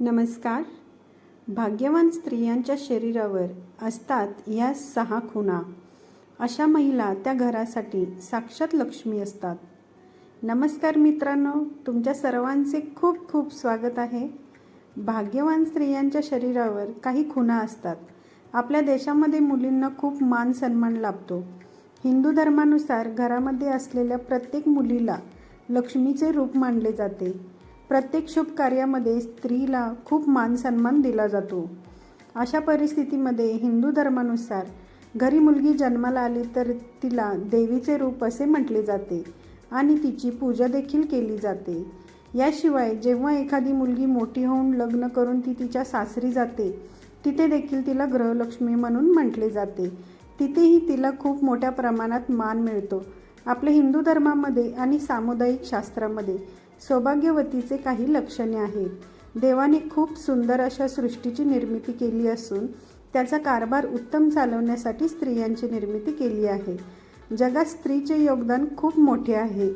नमस्कार. भाग्यवान स्त्रियांच्या शरीरावर असतात या सहा खुणा. अशा महिला त्या घरासाठी साक्षात लक्ष्मी असतात. नमस्कार मित्रांनो तुमच्या सर्वांचे खूप खूप स्वागत आहे. भाग्यवान स्त्रियांच्या शरीरावर काही खुणा असतात. आपल्या देशामध्ये मुलींना खूप मान सन्मान लाभतो. हिंदू धर्मानुसार घरामध्ये असलेल्या प्रत्येक मुलीला लक्ष्मीचे रूप मानले जाते. प्रत्येक शुभ कार्यामध्ये स्त्रीला खूप मान सन्मान दिला जातो. अशा परिस्थितीमध्ये हिंदू धर्मानुसार घरी मुलगी जन्माला आली तर तिला देवीचे रूप असे म्हटले जाते आणि तिची पूजा देखील केली जाते. याशिवाय जेव्हा एखादी मुलगी मोठी होऊन लग्न करून ती तिच्या सासरी जाते तिथे देखील तिला गृहलक्ष्मी म्हणून म्हटले जाते. तिथेही तिला खूप मोठ्या प्रमाणात मान मिळतो. आपल्या हिंदू धर्मामध्ये आणि सामुदायिक शास्त्रामध्ये सौभाग्यवतीचे काही लक्षणे आहेत. देवाने खूप सुंदर अशा सृष्टीची निर्मिती केली असून त्याचा कारभार उत्तम चालवण्यासाठी स्त्रियांची निर्मिती केली आहे. जगात स्त्रीचे योगदान खूप मोठे आहे.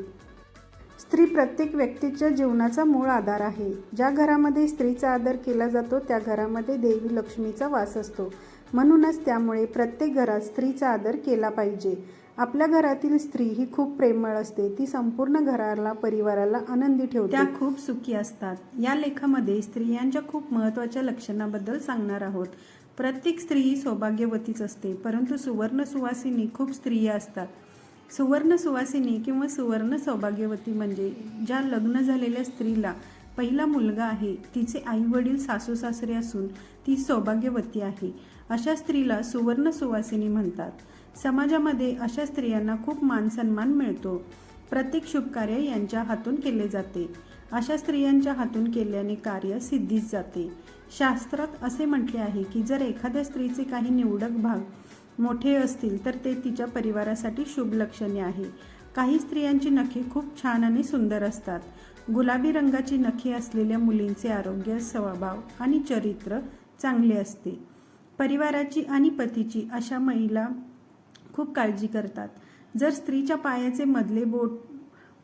स्त्री प्रत्येक व्यक्तीच्या जीवनाचा मूळ आधार आहे. ज्या घरामध्ये स्त्रीचा आदर केला जातो त्या घरामध्ये देवी लक्ष्मीचा वास असतो. म्हणूनच त्यामुळे प्रत्येक घरात स्त्रीचा आदर केला पाहिजे. आपल्या घरातील स्त्री ही खूप प्रेमळ असते. ती संपूर्ण घराला परिवाराला आनंदी ठेवते. त्या खूप सुखी असतात. या लेखामध्ये स्त्रियांच्या खूप महत्त्वाच्या लक्षणाबद्दल सांगणार आहोत. प्रत्येक स्त्री ही सौभाग्यवतीच असते परंतु सुवर्ण सुवासिनी खूप स्त्रिया असतात. सुवर्ण सुवासिनी किंवा सुवर्ण सौभाग्यवती म्हणजे ज्या लग्न झालेल्या स्त्रीला पहिला मुलगा आहे. तिचे आई वडील सासू सासरे असून ती सौभाग्यवती आहे. अशा स्त्रीला सुवर्ण सुवासिनी म्हणतात. समाजामध्ये अशा स्त्रियांना खूप मान सन्मान मिळतो. प्रत्येक शुभकार्य यांच्या हातून केले जाते. अशा स्त्रियांच्या हातून केल्याने कार्य सिद्धीच जाते. शास्त्रात असे म्हटले आहे की जर एखाद्या स्त्रीचे काही निवडक भाग मोठे असतील तर ते तिच्या परिवारासाठी शुभ लक्षणे आहे. काही स्त्रियांची नखे खूप छान आणि सुंदर असतात. गुलाबी रंगाची नखी असलेल्या मुलींचे आरोग्य स्वभाव आणि चरित्र चांगले असते. परिवाराची आणि पतीची अशा महिला खूप काळजी करतात. जर स्त्रीच्या पायाचे मधले बोट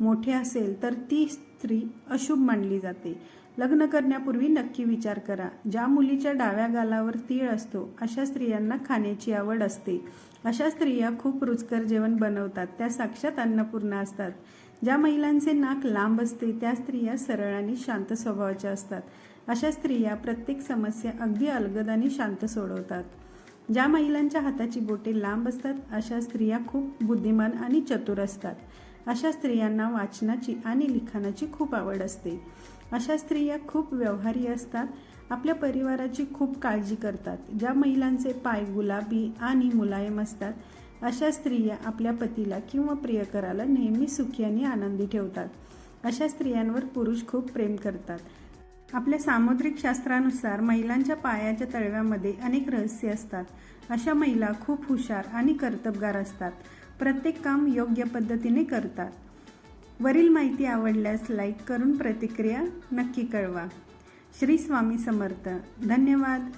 मोठे असेल तर ती स्त्री अशुभ मानली जाते. लग्न करण्यापूर्वी नक्की विचार करा. ज्या मुलीच्या डाव्या गालावर तीळ असतो अशा स्त्रियांना खाण्याची आवड असते. अशा स्त्रिया खूप रुचकर जेवण बनवतात. त्या साक्षात अन्नपूर्णा असतात. ज्या महिलांचे नाक लांब असते त्या स्त्रिया सरळ आणि शांत स्वभावाच्या असतात. अशा स्त्रिया प्रत्येक समस्या अगदी अलगद आणि शांत सोडवतात. ज्या महिलांच्या हाताची बोटे लांब असतात अशा स्त्रिया खूप बुद्धिमान आणि चतुर असतात. अशा स्त्रियांना वाचनाची आणि लिखाणाची खूप आवड असते. अशा स्त्रिया खूप व्यवहारी असतात आपल्या परिवाराची खूप काळजी करतात. ज्या महिलांचे पाय गुलाबी आणि मुलायम असतात अशा स्त्रिया आपल्या पतीला किंवा प्रियकराला नेहमी सुखी आणि आनंदी ठेवतात. अशा स्त्रियांवर पुरुष खूप प्रेम करतात. आपल्या सामुद्रिक शास्त्रानुसार महिलांच्या पायाच्या तळव्यामध्ये अनेक रहस्य असतात. अशा महिला खूप हुशार आणि कर्तबगार असतात. प्रत्येक काम योग्य पद्धतीने करतात. वरील माहिती आवडल्यास लाईक करून प्रतिक्रिया नक्की कळवा. श्री स्वामी समर्थ. धन्यवाद.